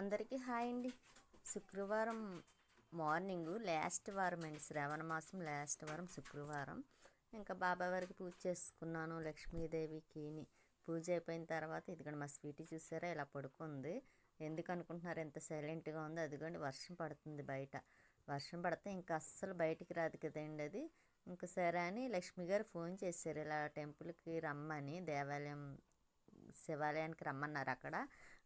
అందరికీ హాయ్ అండి. శుక్రవారం మార్నింగ్ లాస్ట్ వారం అండి శ్రావణ మాసం లాస్ట్ వారం శుక్రవారం. ఇంకా బాబా వారికి పూజ చేసుకున్నాను లక్ష్మీదేవికి పూజ అయిపోయిన తర్వాత ఇదిగోండి మా స్వీటీ చూసారా ఇలా పడుకుంది. ఎందుకు అనుకుంటున్నారు ఎంత సైలెంట్గా ఉందో. అదిగోండి వర్షం పడుతుంది బయట. వర్షం పడితే ఇంకా అస్సలు బయటికి రాదు కదండి అది. ఇంకా సరే అని లక్ష్మి గారు ఫోన్ చేశారు ఇలా టెంపుల్కి రమ్మని దేవాలయం శివాలయానికి రమ్మన్నారు అక్కడ.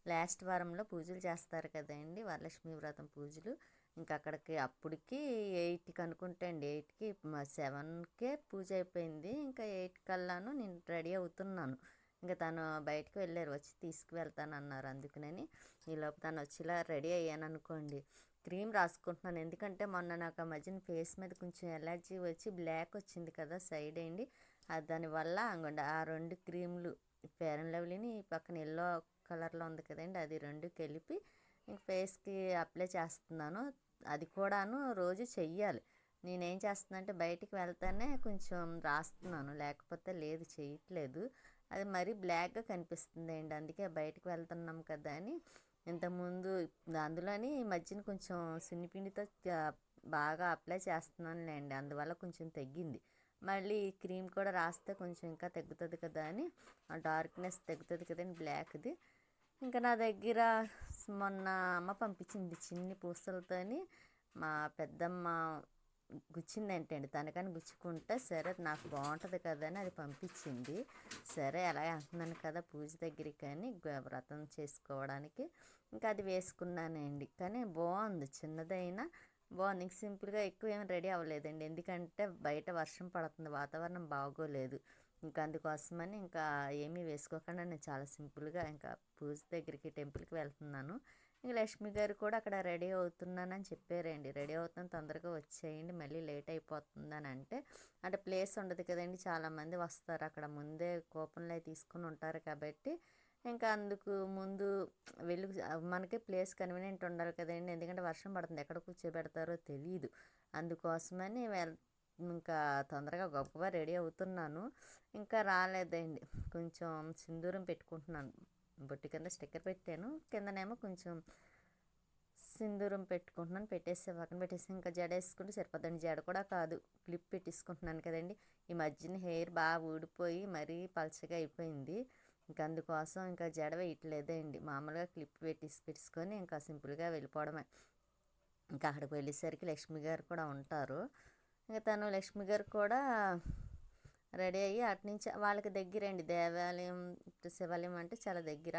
లాస్ట్ వారంలో పూజలు చేస్తారు కదండి వరలక్ష్మి వ్రతం పూజలు. ఇంకా అక్కడికి అప్పటికి ఎయిట్కి అనుకుంటే అండి ఎయిట్కి సెవెన్కే పూజ అయిపోయింది. ఇంకా ఎయిట్ కల్లాను నేను రెడీ అవుతున్నాను. ఇంకా తను బయటకు వెళ్ళారు వచ్చి తీసుకువెళ్తాను అన్నారు. అందుకనని ఈలోపు తను వచ్చి ఇలా రెడీ అయ్యాను అనుకోండి. క్రీమ్ రాసుకుంటున్నాను. ఎందుకంటే మొన్న నాకు ఆ మధ్యన ఫేస్ మీద కొంచెం ఎలర్జీ వచ్చి బ్లాక్ వచ్చింది కదా సైడ్ అయింది దానివల్ల అంగండి ఆ రెండు క్రీములు ఫేర్ అండ్ లవ్లీని పక్కన ఎల్లో కలర్లో ఉంది కదండి అది రెండు కలిపి ఇంక ఫేస్కి అప్లై చేస్తున్నాను. అది కూడాను రోజు చెయ్యాలి. నేనేం చేస్తున్నానంటే బయటికి వెళ్తానే కొంచెం రాస్తున్నాను. లేకపోతే లేదు చేయట్లేదు అది మరీ బ్లాక్గా కనిపిస్తుంది అండి అందుకే బయటకు వెళ్తున్నాం కదా అని. ఇంతకుముందు అందులోని ఈ మధ్యన కొంచెం సున్నిపిండితో బాగా అప్లై చేస్తున్నానులేండి. అందువల్ల కొంచెం తగ్గింది. మళ్ళీ క్రీమ్ కూడా రాస్తే కొంచెం ఇంకా తగ్గుతుంది కదా అని. డార్క్నెస్ తగ్గుతుంది కదండి బ్లాక్ది. ఇంకా నా దగ్గర మొన్న అమ్మ పంపించింది చిన్ని పూసలతోని. మా పెద్దమ్మ గుచ్చిందంటండి తనకని గుచ్చుకుంటే సరే నాకు బాగుంటుంది కదా అని అది పంపించింది. సరే ఎలా అంటున్నాను కదా పూజ దగ్గరికి కానీ వ్రతం చేసుకోవడానికి. ఇంకా అది వేసుకున్నానండి. కానీ బాగుంది చిన్నదైనా బాగుంది ఇంక సింపుల్గా ఎక్కువ ఏమి రెడీ అవ్వలేదండి. ఎందుకంటే బయట వర్షం పడుతుంది వాతావరణం బాగోలేదు. ఇంకా అందుకోసమని ఇంకా ఏమీ వేసుకోకుండా నేను చాలా సింపుల్గా ఇంకా పూజ దగ్గరికి టెంపుల్కి వెళ్తున్నాను. ఇంక లక్ష్మి గారు కూడా అక్కడ రెడీ అవుతున్నానని చెప్పారండి. రెడీ అవుతున్నాను తొందరగా వచ్చేయండి. మళ్ళీ లేట్ అయిపోతుందని అంటే అంటే ప్లేస్ ఉండదు కదండి. చాలామంది వస్తారు. అక్కడ ముందే కూపన్లు తీసుకుని ఉంటారు కాబట్టి ఇంకా అందుకు ముందు వెళ్ళి మనకి ప్లేస్ కన్వీనియంట్ ఉండాలి కదండి. ఎందుకంటే వర్షం పడుతుంది. ఎక్కడ కూర్చోబెడతారో తెలియదు అందుకోసమని వెళ్ ఇంకా తొందరగా గొప్పగా రెడీ అవుతున్నాను. ఇంకా రాలేదండి. కొంచెం సింధూరం పెట్టుకుంటున్నాను. బొట్టి కింద స్టిక్కర్ పెట్టాను. కిందనేమో కొంచెం సింధూరం పెట్టుకుంటున్నాను. పెట్టేసి పక్కన పెట్టేసి ఇంకా జడ వేసుకుంటే సరిపోద్దండి. జడ కూడా కాదు. క్లిప్ పెట్టేసుకుంటున్నాను కదండి. ఈ మధ్యన హెయిర్ బాగా ఊడిపోయి మరీ పలచగా అయిపోయింది. ఇంకా అందుకోసం ఇంకా జడ వేయట్లేదండి. మామూలుగా క్లిప్ పెట్టేసి పెట్టుకొని ఇంకా సింపుల్గా వెళ్ళిపోవడమే. ఇంకా అక్కడికి వెళ్ళేసరికి లక్ష్మి గారు కూడా ఉంటారు. ఇంకా తను లక్ష్మి గారు కూడా రెడీ అయ్యి అటు నుంచి వాళ్ళకి దగ్గరండి. దేవాలయం శివాలయం అంటే చాలా దగ్గర.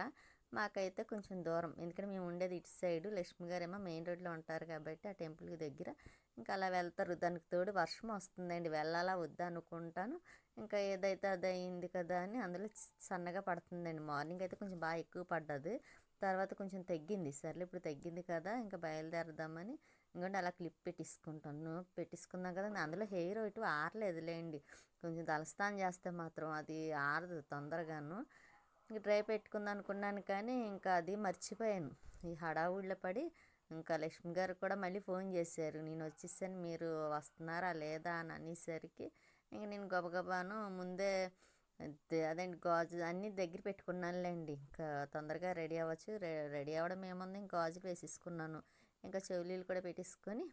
మాకైతే కొంచెం దూరం. ఎందుకంటే మేము ఉండేది ఇటు సైడ్. లక్ష్మి గారు ఏమో మెయిన్ రోడ్లో ఉంటారు కాబట్టి ఆ టెంపుల్కి దగ్గర. ఇంకా అలా వెళ్తారు. దానికి తోడు వర్షం వస్తుందండి. వెళ్ళాలా వద్దా అనుకుంటాను. ఇంకా ఏదైతే అది అయింది కదా అని అందులో సన్నగా పడుతుందండి. మార్నింగ్ అయితే కొంచెం బాగా ఎక్కువ పడ్డది. తర్వాత కొంచెం తగ్గింది. సర్లే ఇప్పుడు తగ్గింది కదా ఇంకా బయలుదేరదామని ఇంకోటి అలా క్లిప్ పెట్టించుకుంటాను పెట్టించుకున్నాం కదా అందులో హెయిర్ ఇటు ఆరలేదులేండి. కొంచెం తలస్నానం చేస్తే మాత్రం అది ఆరదు తొందరగాను. ఇంక డ్రై పెట్టుకుందాం అనుకున్నాను కానీ ఇంకా అది మర్చిపోయాను. ఈ హడావుడిలో పడి ఇంకా లక్ష్మి గారు కూడా మళ్ళీ ఫోన్ చేశారు. నేను వచ్చేసాను మీరు వస్తున్నారా లేదా అని అనేసరికి ఇంక నేను గబగబాను ముందే అదేంటి గాజు అన్నీ దగ్గర పెట్టుకున్నానులేండి. ఇంకా తొందరగా రెడీ అవ్వచ్చు. రెడీ అవ్వడం ఏముంది? ఇంకా గాజులు వేసేసుకున్నాను. ఇంకా చెవులీలు కూడా పెట్టేసుకొని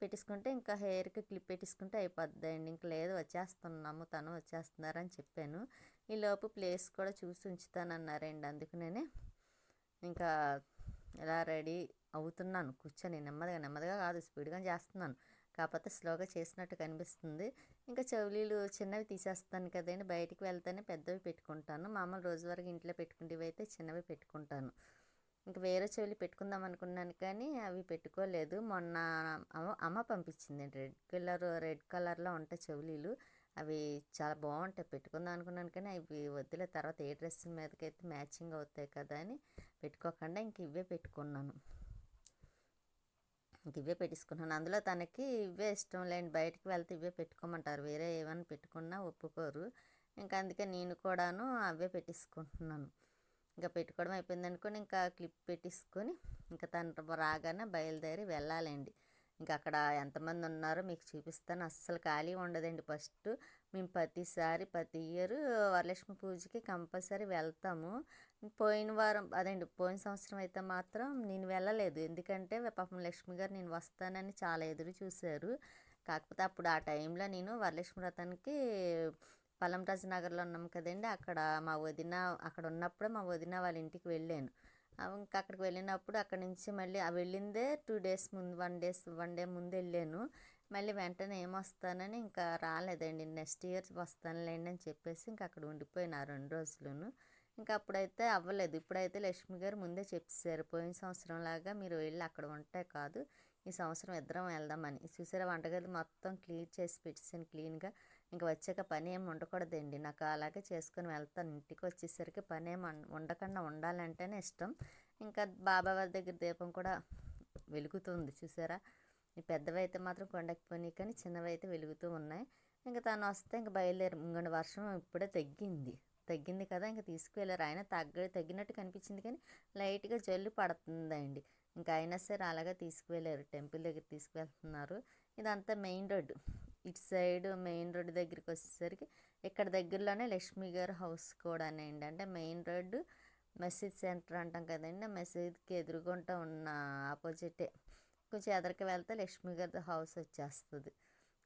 పెట్టేసుకుంటే ఇంకా హెయిర్కి క్లిప్ పెట్టేసుకుంటే అయిపోద్దండి. ఇంక లేదు వచ్చేస్తున్నాము తను వచ్చేస్తున్నారని చెప్పాను. ఈలోపు ప్లేస్ కూడా చూసి ఉంచుతానన్నారండి. అందుకనే ఇంకా ఇలా రెడీ అవుతున్నాను. కూర్చొని నెమ్మదిగా నెమ్మదిగా కాదు స్పీడ్గా చేస్తున్నాను. కాకపోతే స్లోగా చేసినట్టు కనిపిస్తుంది. ఇంకా చెవులీలు చిన్నవి తీసేస్తాను కదండి. బయటికి వెళ్తేనే పెద్దవి పెట్టుకుంటాను. మామూలు రోజువారీ ఇంట్లో పెట్టుకునేవి అయితే చిన్నవి పెట్టుకుంటాను. ఇంక వేరే చెవులు పెట్టుకుందాం అనుకున్నాను కానీ అవి పెట్టుకోలేదు. మొన్న అమ్మ పంపించింది రెడ్ కలర్ రెడ్ కలర్లో ఉంటాయి చెవులీలు. అవి చాలా బాగుంటాయి. పెట్టుకుందాం అనుకున్నాను కానీ అవి వద్దులే. తర్వాత ఏ డ్రెస్ మీదకైతే మ్యాచింగ్ అవుతాయి కదా అని పెట్టుకోకుండా ఇంక ఇవే పెట్టుకున్నాను. ఇంక ఇవే పెట్టేసుకున్నాను. అందులో తనకి ఇవే ఇష్టం లేని బయటకు వెళ్తే ఇవే పెట్టుకోమంటారు. వేరే ఏమైనా పెట్టుకున్నా ఒప్పుకోరు. ఇంకా అందుకే నేను కూడాను అవే పెట్టేసుకుంటున్నాను. ఇంకా పెట్టుకోవడం అయిపోయింది అనుకోని ఇంకా క్లిప్ పెట్టేసుకొని ఇంకా తను రాగానే బయలుదేరి వెళ్ళాలండి. ఇంకా అక్కడ ఎంతమంది ఉన్నారో మీకు చూపిస్తాను. అస్సలు ఖాళీ ఉండదండి ఫస్ట్. మేము ప్రతిసారి ప్రతి ఇయర్ వరలక్ష్మి పూజకి కంపల్సరీ వెళ్తాము. పోయిన వారం అదండి పోయిన సంవత్సరం అయితే మాత్రం నేను వెళ్ళలేదు. ఎందుకంటే పాపం లక్ష్మి గారు నేను వస్తానని చాలా ఎదురు చూశారు. కాకపోతే అప్పుడు ఆ టైంలో నేను వరలక్ష్మి వ్రతానికి పలంరాజు నగర్లో ఉన్నాం కదండి. అక్కడ మా వదిన అక్కడ ఉన్నప్పుడే మా వదిన వాళ్ళ ఇంటికి వెళ్ళాను. ఇంకా అక్కడికి వెళ్ళినప్పుడు అక్కడ నుంచి మళ్ళీ ఆ వెళ్ళిందే టూ డేస్ ముందు వన్ డేస్ వన్ డే ముందు వెళ్ళాను. మళ్ళీ వెంటనే ఏమొస్తానని ఇంకా రాలేదండి. నెక్స్ట్ ఇయర్ వస్తానులేండి అని చెప్పేసి ఇంకా అక్కడ ఉండిపోయిన ఆ రెండు రోజులను. ఇంకా అప్పుడైతే అవ్వలేదు. ఇప్పుడైతే లక్ష్మి గారు ముందే చెప్పేశారు పోయిన సంవత్సరం లాగా మీరు వెళ్ళి అక్కడ ఉంటే కాదు ఈ సంవత్సరం ఇద్దరం వెళ్దామని. చూసారా వంటగది మొత్తం క్లీన్ చేసి పెట్టేసాను క్లీన్గా. ఇంకా వచ్చాక పని ఏమి ఉండకూడదండి. నాకు అలాగే చేసుకుని వెళ్తాను. ఇంటికి వచ్చేసరికి పని ఏమి ఉండకుండా ఉండాలంటేనే ఇష్టం. ఇంకా బాబా వారి దగ్గర దీపం కూడా వెలుగుతుంది చూసారా? ఈ పెద్దవి అయితే మాత్రం కొండకపోయినాయి కానీ చిన్నవి అయితే వెలుగుతూ ఉన్నాయి. ఇంకా తను వస్తే ఇంకా బయలుదేరి ఇంకొండ వర్షం ఇప్పుడే తగ్గింది. తగ్గింది కదా ఇంకా తీసుకువెళ్ళారు. ఆయన తగ్గ తగ్గినట్టు కనిపించింది కానీ లైట్గా జల్లు పడుతుందండి. ఇంకా అయినా సరే అలాగే తీసుకువెళ్ళారు. టెంపుల్ దగ్గర తీసుకువెళ్తున్నారు. ఇదంతా మెయిన్ రోడ్డు. ఇటు సైడ్ మెయిన్ రోడ్డు దగ్గరికి వచ్చేసరికి ఇక్కడ దగ్గరలోనే లక్ష్మి గారు హౌస్ కూడా అండి అంటే మెయిన్ రోడ్డు మసీద్ సెంటర్ అంటాం కదండి. మసీద్కి ఎదురుకుంటూ ఉన్న ఆపోజిటే. కొంచెం ఎదరికి వెళ్తే లక్ష్మి గారి హౌస్ వచ్చేస్తుంది.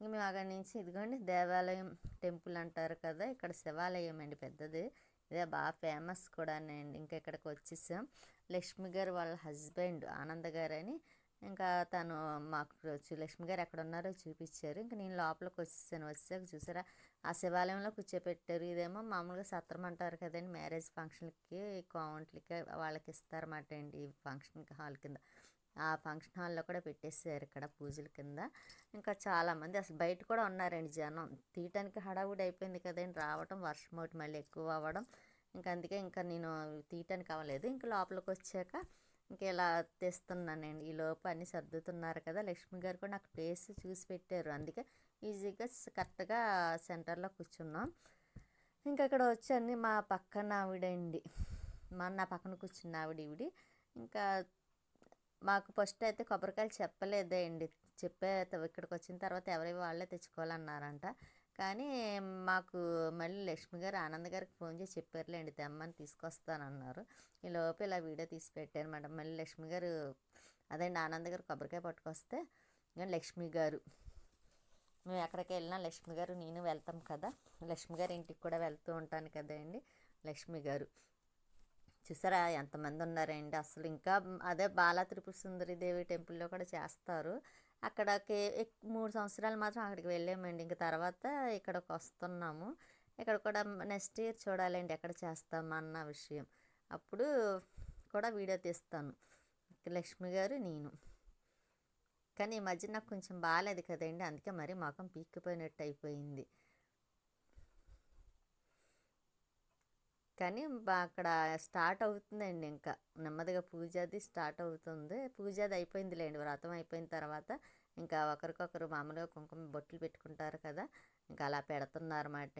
ఇంక మేము అక్కడి నుంచి ఇదిగోండి దేవాలయం టెంపుల్ అంటారు కదా ఇక్కడ శివాలయం అండి పెద్దది. ఇదే బాగా ఫేమస్ కూడా అండి ఇంకా ఇక్కడికి వచ్చేసాం. లక్ష్మి గారు వాళ్ళ హస్బెండ్ ఆనంద్ గారు అని ఇంకా తను మాకు లక్ష్మి గారు ఎక్కడ ఉన్నారో చూపించారు ఇంకా నేను లోపలికి వచ్చేసాను. వచ్చాక చూసారా ఆ శివాలయంలో కూర్చోపెట్టారు. ఇదేమో మామూలుగా సత్రం అంటారు కదండి మ్యారేజ్ ఫంక్షన్కి కావంట్లకి వాళ్ళకి ఇస్తారన్నమాట అండి ఈ ఫంక్షన్ హాల్ కింద. ఆ ఫంక్షన్ హాల్లో కూడా పెట్టేసారు ఇక్కడ పూజల కింద. ఇంకా చాలామంది అసలు బయట కూడా ఉన్నారండి జనం. తీయటానికి హడావుడి అయిపోయింది కదండి రావడం వర్షం ఒకటి మళ్ళీ ఎక్కువ అవ్వడం. ఇంకా అందుకే ఇంకా నేను తీయటానికి అవ్వలేదు. ఇంకా లోపలికి వచ్చాక ఇంక ఇలా తెస్తున్నానండి? ఈ లోపు అన్ని సర్దుతున్నారు కదా! లక్ష్మి గారు కూడా నాకు ప్లేస్ చూసి పెట్టారు. అందుకే ఈజీగా కరెక్ట్గా సెంటర్లో కూర్చున్నాం. ఇంకా అక్కడ వచ్చి మా పక్కన ఆవిడండి. మా నా పక్కన కూర్చున్న ఆవిడ ఈవిడి. ఇంకా మాకు ఫస్ట్ అయితే కొబ్బరికాయలు చెప్పలేదే అండి. చెప్పే ఇక్కడికి వచ్చిన తర్వాత ఎవరి వాళ్ళే తెచ్చుకోవాలన్నారంట. కానీ మాకు మళ్ళీ లక్ష్మి గారు ఆనంద్ గారికి ఫోన్ చేసి చెప్పారులేండి తెమ్మని తీసుకొస్తానన్నారు. ఈ లోపు ఇలా వీడియో తీసి పెట్టాను మేడం మళ్ళీ లక్ష్మి గారు అదండి ఆనంద్ గారు కొబ్బరికాయ పట్టుకొస్తే లక్ష్మి గారు మేము ఎక్కడికి వెళ్ళినా లక్ష్మి గారు నేను వెళ్తాం కదా. లక్ష్మి గారి ఇంటికి కూడా వెళ్తూ ఉంటాను కదండి లక్ష్మి గారు. చూసారా ఎంతమంది ఉన్నారండి. అసలు ఇంకా అదే బాలా త్రిపుర సుందరి దేవి టెంపుల్లో కూడా చేస్తారు. అక్కడికి మూడు సంవత్సరాలు మాత్రం అక్కడికి వెళ్ళామండి. ఇంక తర్వాత ఇక్కడికి వస్తున్నాము. ఇక్కడ కూడా నెక్స్ట్ ఇయర్ చూడాలండి ఎక్కడ చేస్తామన్న విషయం. అప్పుడు కూడా వీడియో తీస్తాను. లక్ష్మి గారు నేను. కానీ ఈ మధ్య నాకు కొంచెం బాగాలేదు కదండి. అందుకే మరి మొఖం పీక్కిపోయినట్టు అయిపోయింది. కానీ అక్కడ స్టార్ట్ అవుతుందండి ఇంకా. నెమ్మదిగా పూజ అది స్టార్ట్ అవుతుంది. పూజ అది అయిపోయిందిలేండి. వ్రతం అయిపోయిన తర్వాత ఇంకా ఒకరికొకరు మామూలుగా కుంకుమ బొట్లు పెట్టుకుంటారు కదా ఇంకా అలా పెడుతున్నారన్నమాట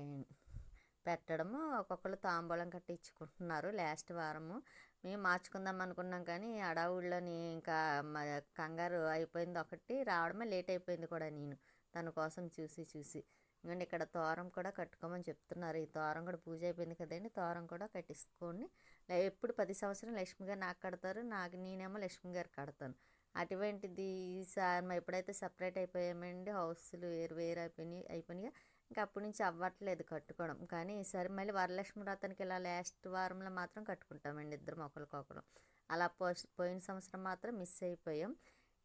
పెట్టడము. ఒక్కొక్కరు తాంబూలం కట్టించుకుంటున్నారు లాస్ట్ వారము. మేము మార్చుకుందాం అనుకున్నాం కానీ అడావుళ్ళని ఇంకా కంగారు అయిపోయింది ఒకటి. రావడమే లేట్ అయిపోయింది కూడా నేను. తన కోసం చూసి చూసి. ఇంకండి ఇక్కడ తోరం కూడా కట్టుకోమని చెప్తున్నారు. ఈ తోరం కూడా పూజ అయిపోయింది కదండి. తోరం కూడా కట్టించుకొని ఎప్పుడు పది సంవత్సరం లక్ష్మి గారు నాకు కడతారు నాకు నేనేమో లక్ష్మి గారు కడతాను. అటువంటిది ఈసారి ఎప్పుడైతే సపరేట్ అయిపోయామండి హౌస్లు వేరు వేరు అయిపోయినాయి అయిపోయినాయి. ఇంకా అప్పటి నుంచి అవ్వట్లేదు కట్టుకోవడం. కానీ ఈసారి మళ్ళీ వరలక్ష్మి వ్రతానికి ఇలా లాస్ట్ వారంలో మాత్రం కట్టుకుంటామండి ఇద్దరం ఒకరికొకరు. అలా పోయిన సంవత్సరం మాత్రం మిస్ అయిపోయాం.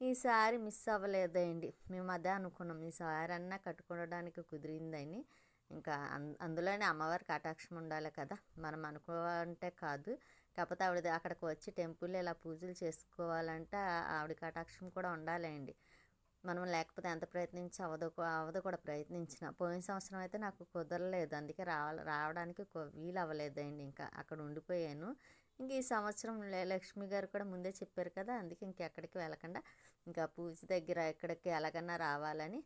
ఈసారి మిస్ అవ్వలేదండి. మేము అదే అనుకున్నాం. ఈసారి అన్నా కట్టుకోవడానికి కుదిరిందని. ఇంకా అందులోనే అమ్మవారికి కటాక్షం ఉండాలి కదా. మనం అనుకోవాలంటే కాదు. కాకపోతే ఆవిడ అక్కడికి వచ్చి టెంపుల్ ఇలా పూజలు చేసుకోవాలంటే ఆవిడ కటాక్షం కూడా ఉండాలండి. మనం లేకపోతే ఎంత ప్రయత్నించి అవదు అవదు కూడా ప్రయత్నించిన. పోయిన సంవత్సరం అయితే నాకు కుదరలేదు. అందుకే రావ రావడానికి వీలు అవ్వలేదండి. ఇంకా అక్కడ ఉండిపోయాను. ఇంక ఈ సంవత్సరం లక్ష్మి గారు కూడా ముందే చెప్పారు కదా. అందుకే ఇంకెక్కడికి వెళ్ళకుండా ఇంకా పూజ దగ్గర ఎక్కడికి ఎలాగన్నా రావాలని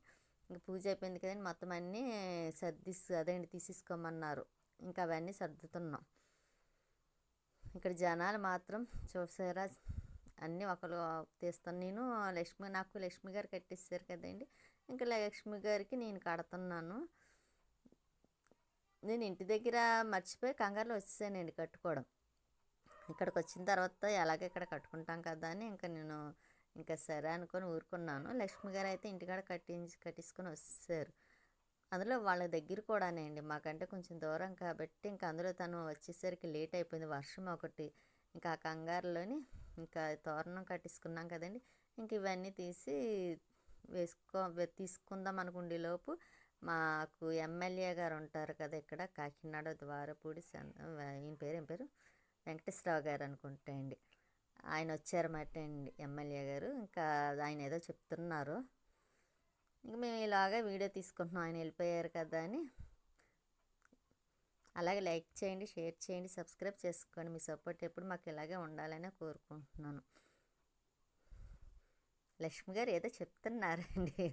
ఇంక పూజ అయిపోయింది కదండి. మొత్తం అన్నీ సర్ది అదేంటి తీసేసుకోమన్నారు. ఇంకా అవన్నీ సర్దుతున్నాం. ఇక్కడ జనాలు మాత్రం చూసారా? అన్నీ ఒకరు తీస్తాను. నేను లక్ష్మి నాకు లక్ష్మి గారు కట్టిస్తారు కదండి. ఇంకా లక్ష్మి గారికి నేను కడుతున్నాను. నేను ఇంటి దగ్గర మర్చిపోయి కంగారులో వచ్చేసానండి కట్టుకోవడం. ఇక్కడికి వచ్చిన తర్వాత ఎలాగ ఇక్కడ కట్టుకుంటాం కదా అని ఇంకా నేను ఇంకా సరే అనుకొని ఊరుకున్నాను. లక్ష్మి గారు అయితే ఇంటికాడ కట్టించి కట్టించుకొని వస్తారు. అందులో వాళ్ళ దగ్గర కూడానే అండి. మాకంటే కొంచెం దూరం కాబట్టి ఇంకా అందులో తను వచ్చేసరికి లేట్ అయిపోయింది. వర్షం ఒకటి ఇంకా ఆ కంగారులోని ఇంకా తోరణం కట్టించుకున్నాం కదండి. ఇంక ఇవన్నీ తీసి వేసుకో తీసుకుందాం అనుకుండే లోపు మాకు ఎమ్మెల్యే గారు ఉంటారు కదా ఇక్కడ కాకినాడ ద్వారపూడి ఈయన పేరు ఏం పేరు? వెంకటేశ్వరరావు గారు అనుకుంటా అండి. ఆయన వచ్చారన్నమాట అండి ఎమ్మెల్యే గారు. ఇంకా ఆయన ఏదో చెప్తున్నారు. ఇంకా మేము ఇలాగే వీడియో తీసుకుంటున్నాం. ఆయన వెళ్ళిపోయారు కదా అని. అలాగే లైక్ చేయండి షేర్ చేయండి సబ్స్క్రైబ్ చేసుకోండి. మీ సపోర్ట్ ఎప్పుడు మాకు ఇలాగే ఉండాలని కోరుకుంటున్నాను. లక్ష్మి గారు ఏదో చెప్తున్నారండి.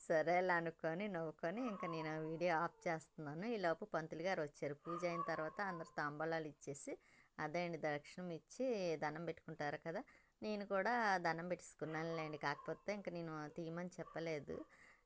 సరే అలా అనుకొని నవ్వుకొని ఇంకా నేను వీడియో ఆఫ్ చేస్తున్నాను. ఈ లోపు పంతులు గారు వచ్చారు. పూజ అయిన తర్వాత అందరు తాంబలాలు ఇచ్చేసి అదే అండి. దక్షిణం ఇచ్చి దండం పెట్టుకుంటారు కదా! నేను కూడా దండం పెట్టించుకున్నానులేండి. కాకపోతే ఇంకా నేను తీయమని చెప్పలేదు.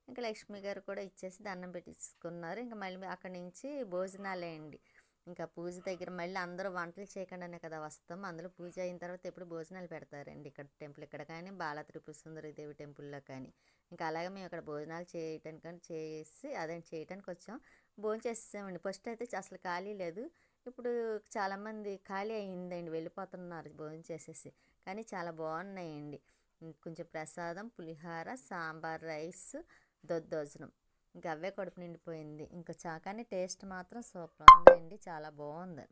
ఇంకా లక్ష్మి గారు కూడా ఇచ్చేసి దండం పెట్టించుకున్నారు. ఇంకా మళ్ళీ అక్కడి నుంచి భోజనాలే అండి. ఇంకా పూజ దగ్గర మళ్ళీ అందరూ వంటలు చేయకుండానే కదా వస్తాం. అందులో పూజ అయిన తర్వాత ఎప్పుడు భోజనాలు పెడతారండి. ఇక్కడ టెంపుల్ ఇక్కడ కానీ బాల త్రిపుర దేవి టెంపుల్లో కానీ. ఇంకా అలాగే మేము ఇక్కడ భోజనాలు చేయటానికి చేసి అదే చేయటానికి వచ్చాం. భోజనం చేసేసామండి. ఫస్ట్ అయితే అసలు ఖాళీ లేదు. ఇప్పుడు చాలామంది ఖాళీ అయిందండి వెళ్ళిపోతున్నారు భోజనం చేసేసి. కానీ చాలా బాగున్నాయండి. కొంచెం ప్రసాదం పులిహార సాంబార్ రైస్ దొద్దోజనం. ఇంకా అవే కడుపు నిండిపోయింది. ఇంకా చా కానీ టేస్ట్ మాత్రం సూపర్ ఉందండి. చాలా బాగుంది.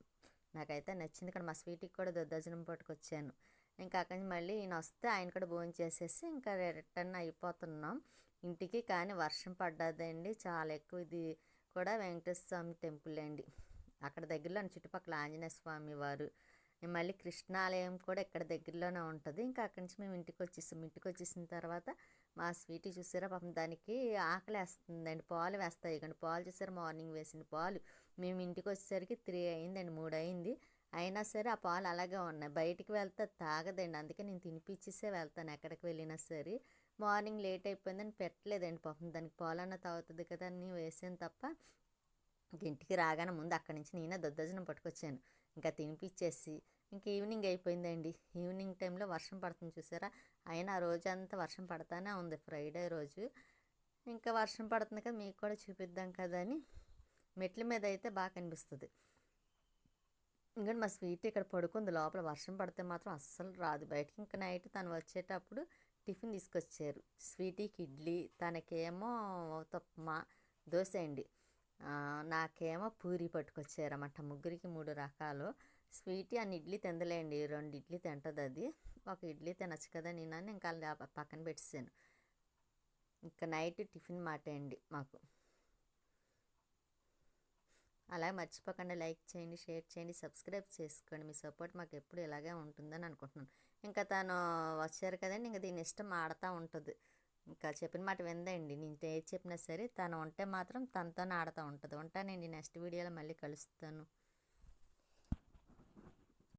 నాకైతే నచ్చింది. ఇక్కడ మా స్వీట్కి కూడా దొద్దోజనం పట్టుకొచ్చాను. ఇంకా అక్కడి నుంచి మళ్ళీ ఈయన వస్తే ఆయన కూడా భోజనం చేసేసి ఇంకా రిటర్న్ అయిపోతున్నాం. ఇంటికి కానీ వర్షం పడ్డదండి. చాలా ఎక్కువ ఇది కూడా వెంకటేశ్వర స్వామి టెంపుల్ అండి. అక్కడ దగ్గరలో చుట్టుపక్కల ఆంజనేయ స్వామి వారు. మళ్ళీ కృష్ణాలయం కూడా ఇక్కడ దగ్గరలోనే ఉంటుంది. ఇంకా అక్కడి నుంచి మేము ఇంటికి వచ్చేసాం. ఇంటికి వచ్చేసిన తర్వాత మా స్వీట్ చూసారా? పాపం దానికి ఆకలి వేస్తుందండి పాలు వేస్తాయి కానీ పాలు చూసారా? మార్నింగ్ వేసిన పాలు. మేము ఇంటికి వచ్చేసరికి త్రీ అయిందండి మూడు అయింది. అయినా సరే ఆ పాలు అలాగే ఉన్నాయి. బయటికి వెళ్తే తాగదండి. అందుకే నేను తినిపించేసే వెళ్తాను ఎక్కడికి వెళ్ళినా సరే. మార్నింగ్ లేట్ అయిపోయిందని పెట్టలేదండి. పాపం దానికి పాలు అన్న తాగుతుంది కదా అని వేసాను తప్ప ఇంటికి రాగానే ముందు అక్కడి నుంచి నేనే దద్దజనం పట్టుకొచ్చాను. ఇంకా తినిపించేసి ఇంక ఈవినింగ్ అయిపోయిందండి. ఈవినింగ్ టైంలో వర్షం పడుతుంది చూసారా? అయినా ఆ రోజంతా వర్షం పడతానే ఉంది. ఫ్రైడే రోజు ఇంకా వర్షం పడుతుంది కదా మీకు కూడా చూపిద్దాం కదా అని మెట్ల మీద అయితే బాగా కనిపిస్తుంది. ఇంకా మా స్వీట్ ఇక్కడ పడుకుంది. లోపల వర్షం పడితే మాత్రం అస్సలు రాదు. బయటకి ఇంకా నైట్ తను వచ్చేటప్పుడు టిఫిన్ తీసుకొచ్చారు. స్వీటీకి ఇడ్లీ తనకేమో ఉప్మా దోశ అండి. నాకేమో పూరి పట్టుకొచ్చారన్నమాట. ముగ్గురికి మూడు రకాలు. స్వీట్ అండ్ ఇడ్లీ తిందలేండి రెండు ఇడ్లీ తింటుంది అది. ఒక ఇడ్లీ తినచ్చు కదా నేను ఇంకా పక్కన పెట్టేసాను ఇంకా నైట్ టిఫిన్ మాట అండి మాకు. అలాగే మర్చిపోకుండా. లైక్ చేయండి షేర్ చేయండి సబ్స్క్రైబ్ చేసుకోండి. మీ సపోర్ట్ మాకు ఎప్పుడు ఇలాగే ఉంటుందని అనుకుంటున్నాను. ఇంకా తను వచ్చారు కదండి ఇంకా దీని ఇష్టం ఆడుతూ ఉంటుంది. ఇంకా చెప్పిన మాట విందండి. నేను ఏది చెప్పినా సరే తను ఉంటే మాత్రం తనతోనే ఆడుతూ ఉంటుంది. ఉంటానండి. నెక్స్ట్ వీడియోలో మళ్ళీ కలుస్తాను.